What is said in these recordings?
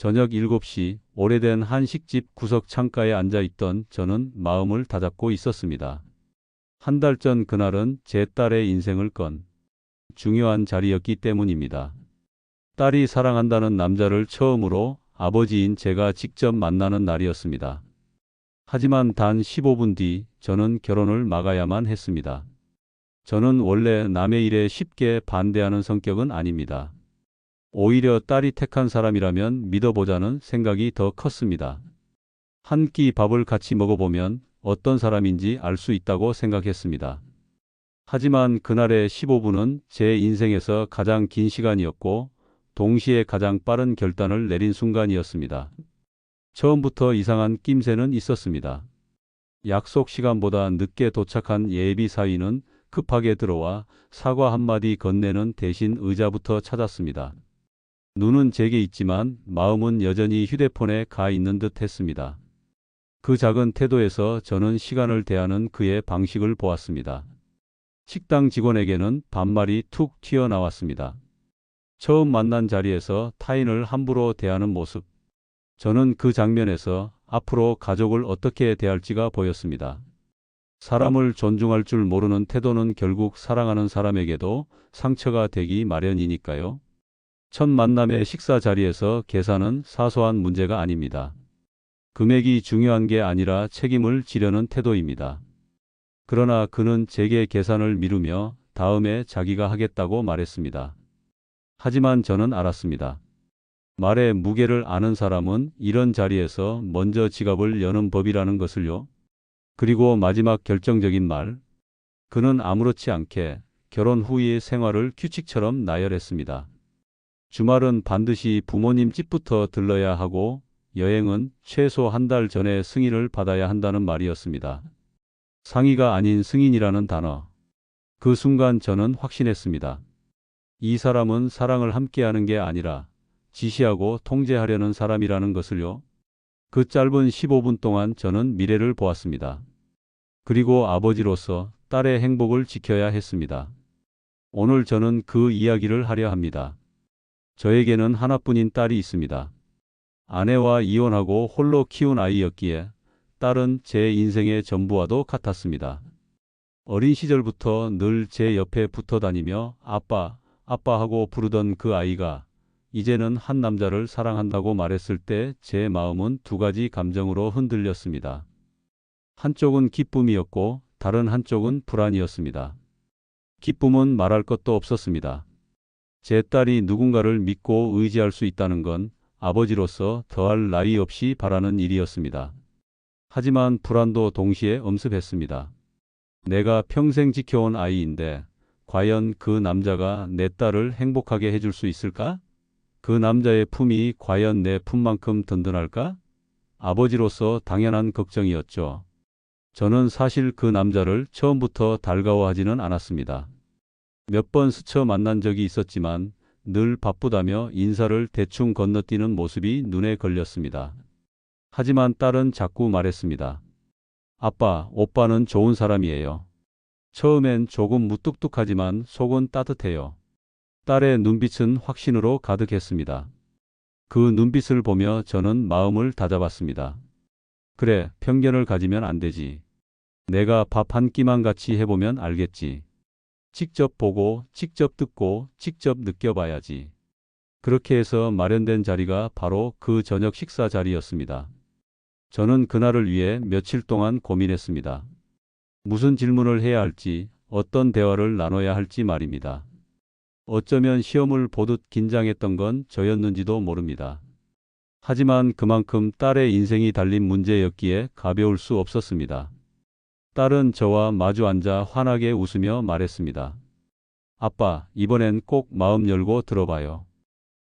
저녁 7시 오래된 한식집 구석 창가에 앉아 있던 저는 마음을 다잡고 있었습니다. 한 달 전 그날은 제 딸의 인생을 건 중요한 자리였기 때문입니다. 딸이 사랑한다는 남자를 처음으로 아버지인 제가 직접 만나는 날이었습니다. 하지만 단 15분 뒤 저는 결혼을 막아야만 했습니다. 저는 원래 남의 일에 쉽게 반대하는 성격은 아닙니다. 오히려 딸이 택한 사람이라면 믿어보자는 생각이 더 컸습니다. 한 끼 밥을 같이 먹어보면 어떤 사람인지 알 수 있다고 생각했습니다. 하지만 그날의 15분은 제 인생에서 가장 긴 시간이었고 동시에 가장 빠른 결단을 내린 순간이었습니다. 처음부터 이상한 낌새는 있었습니다. 약속 시간보다 늦게 도착한 예비 사위는 급하게 들어와 사과 한마디 건네는 대신 의자부터 찾았습니다. 눈은 제게 있지만 마음은 여전히 휴대폰에 가 있는 듯 했습니다. 그 작은 태도에서 저는 시간을 대하는 그의 방식을 보았습니다. 식당 직원에게는 반말이 툭 튀어나왔습니다. 처음 만난 자리에서 타인을 함부로 대하는 모습. 저는 그 장면에서 앞으로 가족을 어떻게 대할지가 보였습니다. 사람을 존중할 줄 모르는 태도는 결국 사랑하는 사람에게도 상처가 되기 마련이니까요. 첫 만남의 식사 자리에서 계산은 사소한 문제가 아닙니다. 금액이 중요한 게 아니라 책임을 지려는 태도입니다. 그러나 그는 제게 계산을 미루며 다음에 자기가 하겠다고 말했습니다. 하지만 저는 알았습니다. 말의 무게를 아는 사람은 이런 자리에서 먼저 지갑을 여는 법이라는 것을요. 그리고 마지막 결정적인 말. 그는 아무렇지 않게 결혼 후의 생활을 규칙처럼 나열했습니다. 주말은 반드시 부모님 집부터 들러야 하고 여행은 최소 한 달 전에 승인을 받아야 한다는 말이었습니다. 상의가 아닌 승인이라는 단어. 그 순간 저는 확신했습니다. 이 사람은 사랑을 함께하는 게 아니라 지시하고 통제하려는 사람이라는 것을요. 그 짧은 15분 동안 저는 미래를 보았습니다. 그리고 아버지로서 딸의 행복을 지켜야 했습니다. 오늘 저는 그 이야기를 하려 합니다. 저에게는 하나뿐인 딸이 있습니다. 아내와 이혼하고 홀로 키운 아이였기에 딸은 제 인생의 전부와도 같았습니다. 어린 시절부터 늘 제 옆에 붙어 다니며 아빠, 아빠 하고 부르던 그 아이가 이제는 한 남자를 사랑한다고 말했을 때 제 마음은 두 가지 감정으로 흔들렸습니다. 한쪽은 기쁨이었고 다른 한쪽은 불안이었습니다. 기쁨은 말할 것도 없었습니다. 제 딸이 누군가를 믿고 의지할 수 있다는 건 아버지로서 더할 나위 없이 바라는 일이었습니다. 하지만 불안도 동시에 엄습했습니다. 내가 평생 지켜온 아이인데 과연 그 남자가 내 딸을 행복하게 해줄 수 있을까? 그 남자의 품이 과연 내 품만큼 든든할까? 아버지로서 당연한 걱정이었죠. 저는 사실 그 남자를 처음부터 달가워하지는 않았습니다. 몇 번 스쳐 만난 적이 있었지만 늘 바쁘다며 인사를 대충 건너뛰는 모습이 눈에 걸렸습니다. 하지만 딸은 자꾸 말했습니다. 아빠, 오빠는 좋은 사람이에요. 처음엔 조금 무뚝뚝하지만 속은 따뜻해요. 딸의 눈빛은 확신으로 가득했습니다. 그 눈빛을 보며 저는 마음을 다잡았습니다. 그래, 편견을 가지면 안 되지. 내가 밥 한 끼만 같이 해보면 알겠지. 직접 보고, 직접 듣고, 직접 느껴봐야지. 그렇게 해서 마련된 자리가 바로 그 저녁 식사 자리였습니다. 저는 그날을 위해 며칠 동안 고민했습니다. 무슨 질문을 해야 할지, 어떤 대화를 나눠야 할지 말입니다. 어쩌면 시험을 보듯 긴장했던 건 저였는지도 모릅니다. 하지만 그만큼 딸의 인생이 달린 문제였기에 가벼울 수 없었습니다. 딸은 저와 마주 앉아 환하게 웃으며 말했습니다. 아빠, 이번엔 꼭 마음 열고 들어봐요.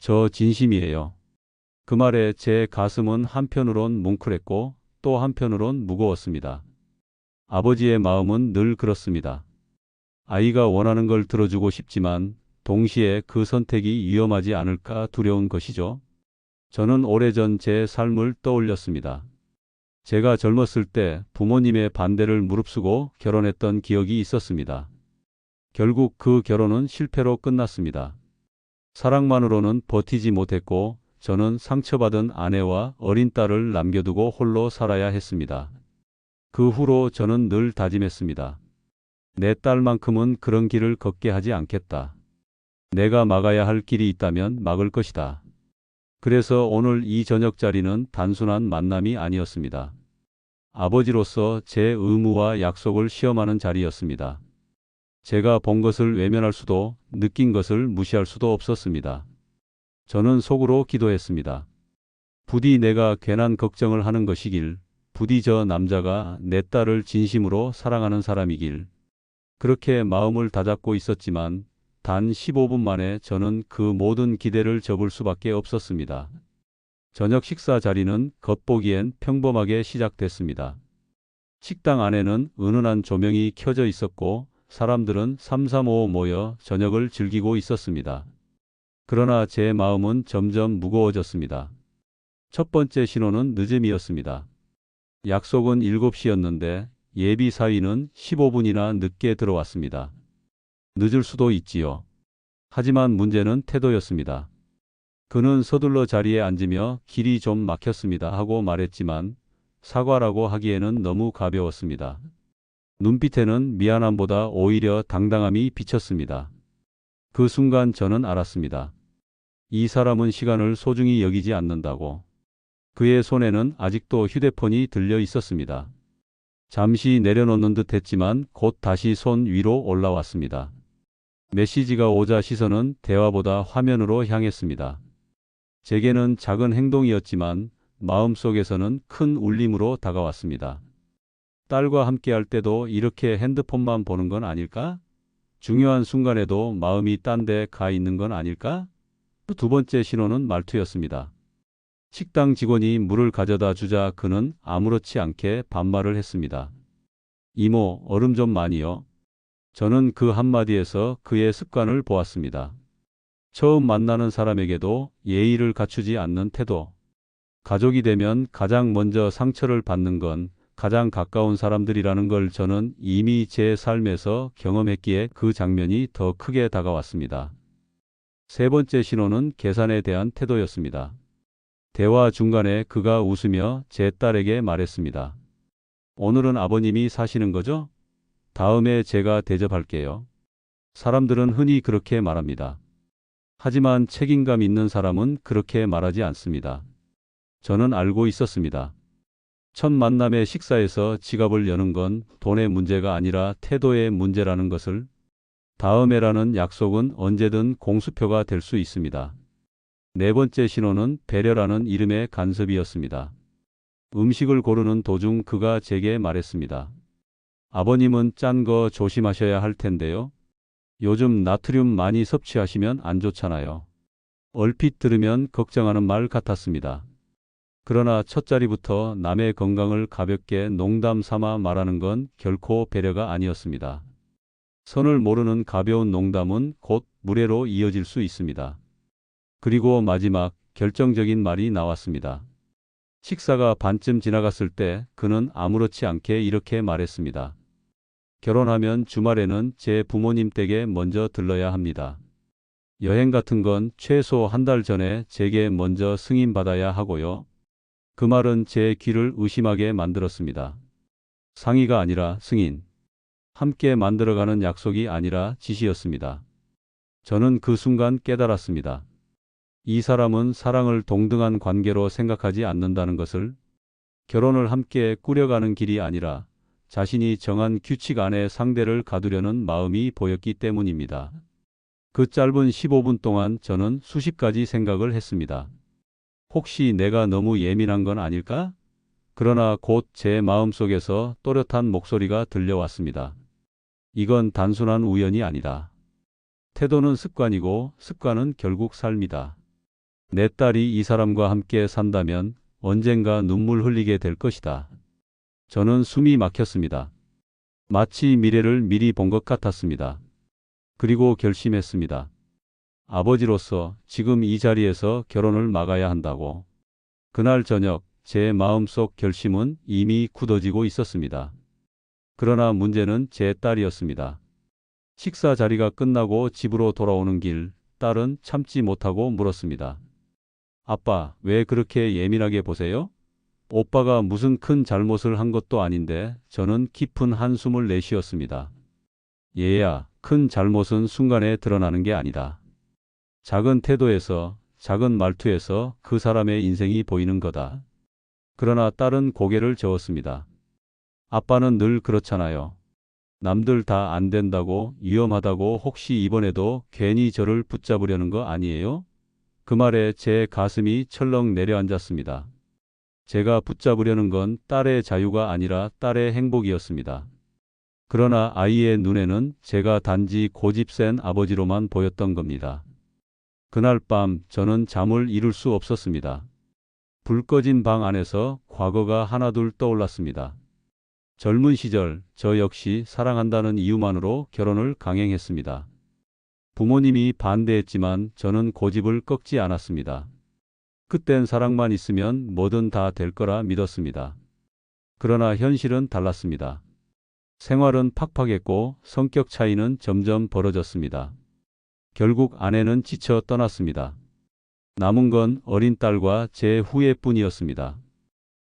저 진심이에요. 그 말에 제 가슴은 한편으론 뭉클했고 또 한편으론 무거웠습니다. 아버지의 마음은 늘 그렇습니다. 아이가 원하는 걸 들어주고 싶지만 동시에 그 선택이 위험하지 않을까 두려운 것이죠. 저는 오래전 제 삶을 떠올렸습니다. 제가 젊었을 때 부모님의 반대를 무릅쓰고 결혼했던 기억이 있었습니다. 결국 그 결혼은 실패로 끝났습니다. 사랑만으로는 버티지 못했고 저는 상처받은 아내와 어린 딸을 남겨두고 홀로 살아야 했습니다. 그 후로 저는 늘 다짐했습니다. 내 딸만큼은 그런 길을 걷게 하지 않겠다. 내가 막아야 할 길이 있다면 막을 것이다. 그래서 오늘 이 저녁 자리는 단순한 만남이 아니었습니다. 아버지로서 제 의무와 약속을 시험하는 자리였습니다. 제가 본 것을 외면할 수도 느낀 것을 무시할 수도 없었습니다. 저는 속으로 기도했습니다. 부디 내가 괜한 걱정을 하는 것이길, 부디 저 남자가 내 딸을 진심으로 사랑하는 사람이길. 그렇게 마음을 다잡고 있었지만 단 15분 만에 저는 그 모든 기대를 접을 수밖에 없었습니다. 저녁 식사 자리는 겉보기엔 평범하게 시작됐습니다. 식당 안에는 은은한 조명이 켜져 있었고 사람들은 삼삼오오 모여 저녁을 즐기고 있었습니다. 그러나 제 마음은 점점 무거워졌습니다. 첫 번째 신호는 늦음이었습니다. 약속은 7시였는데 예비 사위는 15분이나 늦게 들어왔습니다. 늦을 수도 있지요. 하지만 문제는 태도였습니다. 그는 서둘러 자리에 앉으며 길이 좀 막혔습니다 하고 말했지만 사과라고 하기에는 너무 가벼웠습니다. 눈빛에는 미안함보다 오히려 당당함이 비쳤습니다. 그 순간 저는 알았습니다. 이 사람은 시간을 소중히 여기지 않는다고. 그의 손에는 아직도 휴대폰이 들려 있었습니다. 잠시 내려놓는 듯 했지만 곧 다시 손 위로 올라왔습니다. 메시지가 오자 시선은 대화보다 화면으로 향했습니다. 제게는 작은 행동이었지만 마음속에서는 큰 울림으로 다가왔습니다. 딸과 함께할 때도 이렇게 핸드폰만 보는 건 아닐까? 중요한 순간에도 마음이 딴 데 가 있는 건 아닐까? 두 번째 신호는 말투였습니다. 식당 직원이 물을 가져다 주자 그는 아무렇지 않게 반말을 했습니다. 이모, 얼음 좀 많이요. 저는 그 한마디에서 그의 습관을 보았습니다. 처음 만나는 사람에게도 예의를 갖추지 않는 태도. 가족이 되면 가장 먼저 상처를 받는 건 가장 가까운 사람들이라는 걸 저는 이미 제 삶에서 경험했기에 그 장면이 더 크게 다가왔습니다. 세 번째 신호는 계산에 대한 태도였습니다. 대화 중간에 그가 웃으며 제 딸에게 말했습니다. 오늘은 아버님이 사시는 거죠? 다음에 제가 대접할게요. 사람들은 흔히 그렇게 말합니다. 하지만 책임감 있는 사람은 그렇게 말하지 않습니다. 저는 알고 있었습니다. 첫 만남의 식사에서 지갑을 여는 건 돈의 문제가 아니라 태도의 문제라는 것을 다음에라는 약속은 언제든 공수표가 될 수 있습니다. 네 번째 신호는 배려라는 이름의 간섭이었습니다. 음식을 고르는 도중 그가 제게 말했습니다. 아버님은 짠 거 조심하셔야 할 텐데요. 요즘 나트륨 많이 섭취하시면 안 좋잖아요. 얼핏 들으면 걱정하는 말 같았습니다. 그러나 첫 자리부터 남의 건강을 가볍게 농담 삼아 말하는 건 결코 배려가 아니었습니다. 선을 모르는 가벼운 농담은 곧 무례로 이어질 수 있습니다. 그리고 마지막 결정적인 말이 나왔습니다. 식사가 반쯤 지나갔을 때 그는 아무렇지 않게 이렇게 말했습니다. 결혼하면 주말에는 제 부모님 댁에 먼저 들러야 합니다. 여행 같은 건 최소 한 달 전에 제게 먼저 승인받아야 하고요. 그 말은 제 귀를 의심하게 만들었습니다. 상의가 아니라 승인. 함께 만들어가는 약속이 아니라 지시였습니다. 저는 그 순간 깨달았습니다. 이 사람은 사랑을 동등한 관계로 생각하지 않는다는 것을 결혼을 함께 꾸려가는 길이 아니라 자신이 정한 규칙 안에 상대를 가두려는 마음이 보였기 때문입니다. 그 짧은 15분 동안 저는 수십 가지 생각을 했습니다. 혹시 내가 너무 예민한 건 아닐까? 그러나 곧 제 마음속에서 또렷한 목소리가 들려왔습니다. 이건 단순한 우연이 아니다. 태도는 습관이고 습관은 결국 삶이다. 내 딸이 이 사람과 함께 산다면 언젠가 눈물 흘리게 될 것이다. 저는 숨이 막혔습니다. 마치 미래를 미리 본 것 같았습니다. 그리고 결심했습니다. 아버지로서 지금 이 자리에서 결혼을 막아야 한다고. 그날 저녁 제 마음속 결심은 이미 굳어지고 있었습니다. 그러나 문제는 제 딸이었습니다. 식사 자리가 끝나고 집으로 돌아오는 길, 딸은 참지 못하고 물었습니다. 아빠, 왜 그렇게 예민하게 보세요? 오빠가 무슨 큰 잘못을 한 것도 아닌데 저는 깊은 한숨을 내쉬었습니다. 얘야, 큰 잘못은 순간에 드러나는 게 아니다. 작은 태도에서, 작은 말투에서 그 사람의 인생이 보이는 거다. 그러나 딸은 고개를 저었습니다. 아빠는 늘 그렇잖아요. 남들 다 안 된다고 위험하다고 혹시 이번에도 괜히 저를 붙잡으려는 거 아니에요? 그 말에 제 가슴이 철렁 내려앉았습니다. 제가 붙잡으려는 건 딸의 자유가 아니라 딸의 행복이었습니다. 그러나 아이의 눈에는 제가 단지 고집센 아버지로만 보였던 겁니다. 그날 밤 저는 잠을 이룰 수 없었습니다. 불 꺼진 방 안에서 과거가 하나둘 떠올랐습니다. 젊은 시절 저 역시 사랑한다는 이유만으로 결혼을 강행했습니다. 부모님이 반대했지만 저는 고집을 꺾지 않았습니다. 그땐 사랑만 있으면 뭐든 다 될 거라 믿었습니다. 그러나 현실은 달랐습니다. 생활은 팍팍했고 성격 차이는 점점 벌어졌습니다. 결국 아내는 지쳐 떠났습니다. 남은 건 어린 딸과 제 후회뿐이었습니다.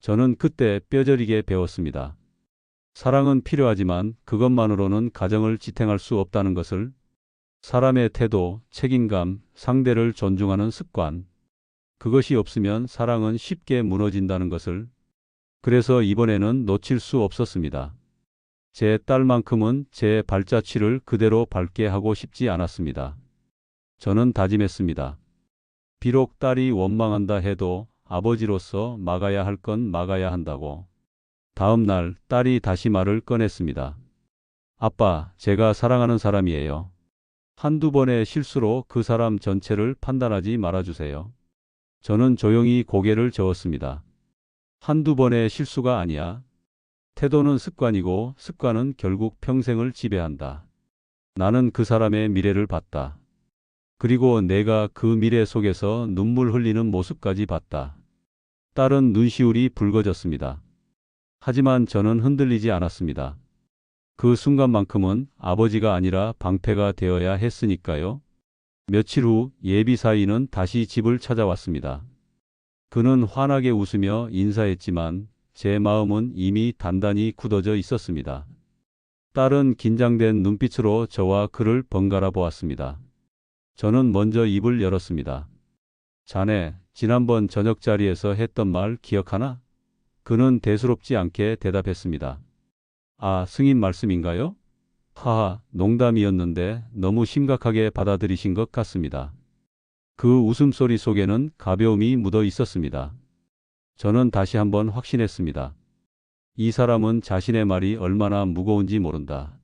저는 그때 뼈저리게 배웠습니다. 사랑은 필요하지만 그것만으로는 가정을 지탱할 수 없다는 것을 사람의 태도, 책임감, 상대를 존중하는 습관, 그것이 없으면 사랑은 쉽게 무너진다는 것을 그래서 이번에는 놓칠 수 없었습니다. 제 딸만큼은 제 발자취를 그대로 밟게 하고 싶지 않았습니다. 저는 다짐했습니다. 비록 딸이 원망한다 해도 아버지로서 막아야 할 건 막아야 한다고. 다음 날 딸이 다시 말을 꺼냈습니다. 아빠, 제가 사랑하는 사람이에요. 한두 번의 실수로 그 사람 전체를 판단하지 말아주세요. 저는 조용히 고개를 저었습니다. 한두 번의 실수가 아니야. 태도는 습관이고 습관은 결국 평생을 지배한다. 나는 그 사람의 미래를 봤다. 그리고 내가 그 미래 속에서 눈물 흘리는 모습까지 봤다. 딸은 눈시울이 붉어졌습니다. 하지만 저는 흔들리지 않았습니다. 그 순간만큼은 아버지가 아니라 방패가 되어야 했으니까요. 며칠 후 예비 사위는 다시 집을 찾아왔습니다. 그는 환하게 웃으며 인사했지만 제 마음은 이미 단단히 굳어져 있었습니다. 딸은 긴장된 눈빛으로 저와 그를 번갈아 보았습니다. 저는 먼저 입을 열었습니다. 자네, 지난번 저녁 자리에서 했던 말 기억하나? 그는 대수롭지 않게 대답했습니다. 아, 승인 말씀인가요? 하하, 농담이었는데 너무 심각하게 받아들이신 것 같습니다. 그 웃음소리 속에는 가벼움이 묻어 있었습니다. 저는 다시 한번 확신했습니다. 이 사람은 자신의 말이 얼마나 무거운지 모른다.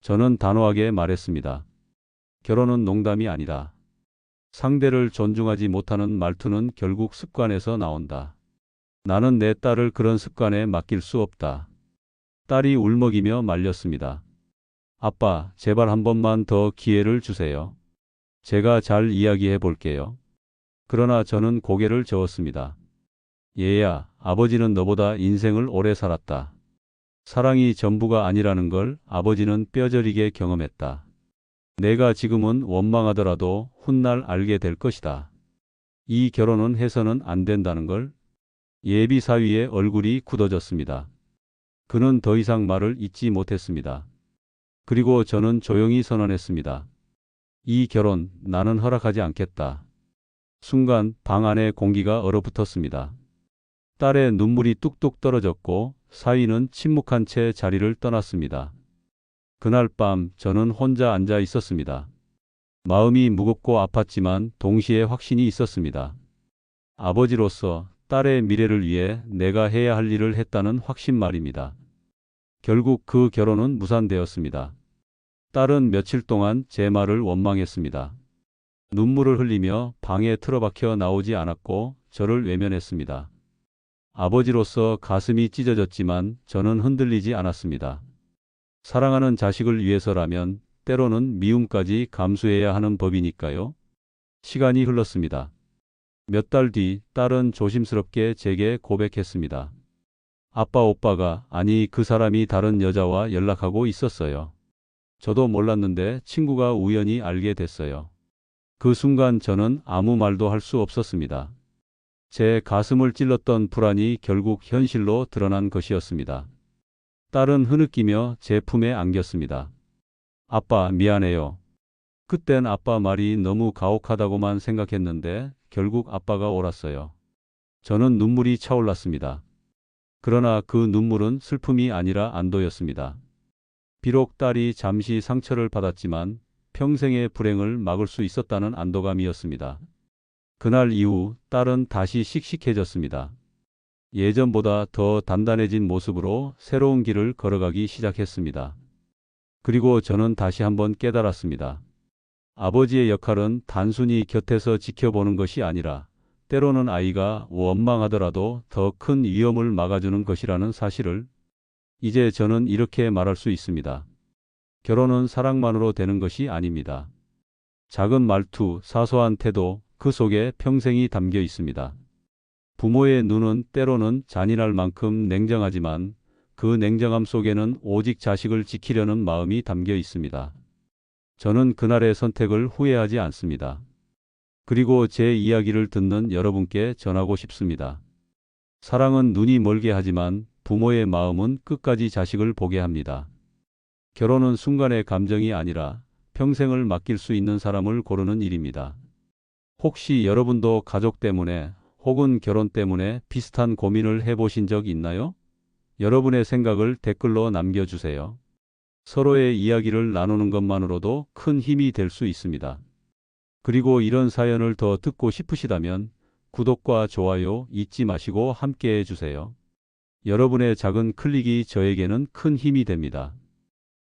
저는 단호하게 말했습니다. 결혼은 농담이 아니다. 상대를 존중하지 못하는 말투는 결국 습관에서 나온다. 나는 내 딸을 그런 습관에 맡길 수 없다. 딸이 울먹이며 말렸습니다. 아빠, 제발 한 번만 더 기회를 주세요. 제가 잘 이야기해 볼게요. 그러나 저는 고개를 저었습니다. 얘야, 아버지는 너보다 인생을 오래 살았다. 사랑이 전부가 아니라는 걸 아버지는 뼈저리게 경험했다. 내가 지금은 원망하더라도 훗날 알게 될 것이다. 이 결혼은 해서는 안 된다는 걸 예비 사위의 얼굴이 굳어졌습니다. 그는 더 이상 말을 잇지 못했습니다. 그리고 저는 조용히 선언했습니다. 이 결혼 나는 허락하지 않겠다. 순간 방 안의 공기가 얼어붙었습니다. 딸의 눈물이 뚝뚝 떨어졌고 사위는 침묵한 채 자리를 떠났습니다. 그날 밤 저는 혼자 앉아 있었습니다. 마음이 무겁고 아팠지만 동시에 확신이 있었습니다. 아버지로서 딸의 미래를 위해 내가 해야 할 일을 했다는 확신 말입니다. 결국 그 결혼은 무산되었습니다. 딸은 며칠 동안 제 말을 원망했습니다. 눈물을 흘리며 방에 틀어박혀 나오지 않았고 저를 외면했습니다. 아버지로서 가슴이 찢어졌지만 저는 흔들리지 않았습니다. 사랑하는 자식을 위해서라면 때로는 미움까지 감수해야 하는 법이니까요. 시간이 흘렀습니다. 몇 달 뒤 딸은 조심스럽게 제게 고백했습니다. 아빠 오빠가 아니 그 사람이 다른 여자와 연락하고 있었어요. 저도 몰랐는데 친구가 우연히 알게 됐어요. 그 순간 저는 아무 말도 할 수 없었습니다. 제 가슴을 찔렀던 불안이 결국 현실로 드러난 것이었습니다. 딸은 흐느끼며 제 품에 안겼습니다. 아빠, 미안해요. 그땐 아빠 말이 너무 가혹하다고만 생각했는데 결국 아빠가 옳았어요. 저는 눈물이 차올랐습니다. 그러나 그 눈물은 슬픔이 아니라 안도였습니다. 비록 딸이 잠시 상처를 받았지만 평생의 불행을 막을 수 있었다는 안도감이었습니다. 그날 이후 딸은 다시 씩씩해졌습니다. 예전보다 더 단단해진 모습으로 새로운 길을 걸어가기 시작했습니다. 그리고 저는 다시 한번 깨달았습니다. 아버지의 역할은 단순히 곁에서 지켜보는 것이 아니라 때로는 아이가 원망하더라도 더 큰 위험을 막아주는 것이라는 사실을 이제 저는 이렇게 말할 수 있습니다. 결혼은 사랑만으로 되는 것이 아닙니다. 작은 말투, 사소한 태도, 그 속에 평생이 담겨 있습니다. 부모의 눈은 때로는 잔인할 만큼 냉정하지만 그 냉정함 속에는 오직 자식을 지키려는 마음이 담겨 있습니다. 저는 그날의 선택을 후회하지 않습니다. 그리고 제 이야기를 듣는 여러분께 전하고 싶습니다. 사랑은 눈이 멀게 하지만 부모의 마음은 끝까지 자식을 보게 합니다. 결혼은 순간의 감정이 아니라 평생을 맡길 수 있는 사람을 고르는 일입니다. 혹시 여러분도 가족 때문에 혹은 결혼 때문에 비슷한 고민을 해보신 적 있나요? 여러분의 생각을 댓글로 남겨주세요. 서로의 이야기를 나누는 것만으로도 큰 힘이 될 수 있습니다. 그리고 이런 사연을 더 듣고 싶으시다면 구독과 좋아요 잊지 마시고 함께 해주세요. 여러분의 작은 클릭이 저에게는 큰 힘이 됩니다.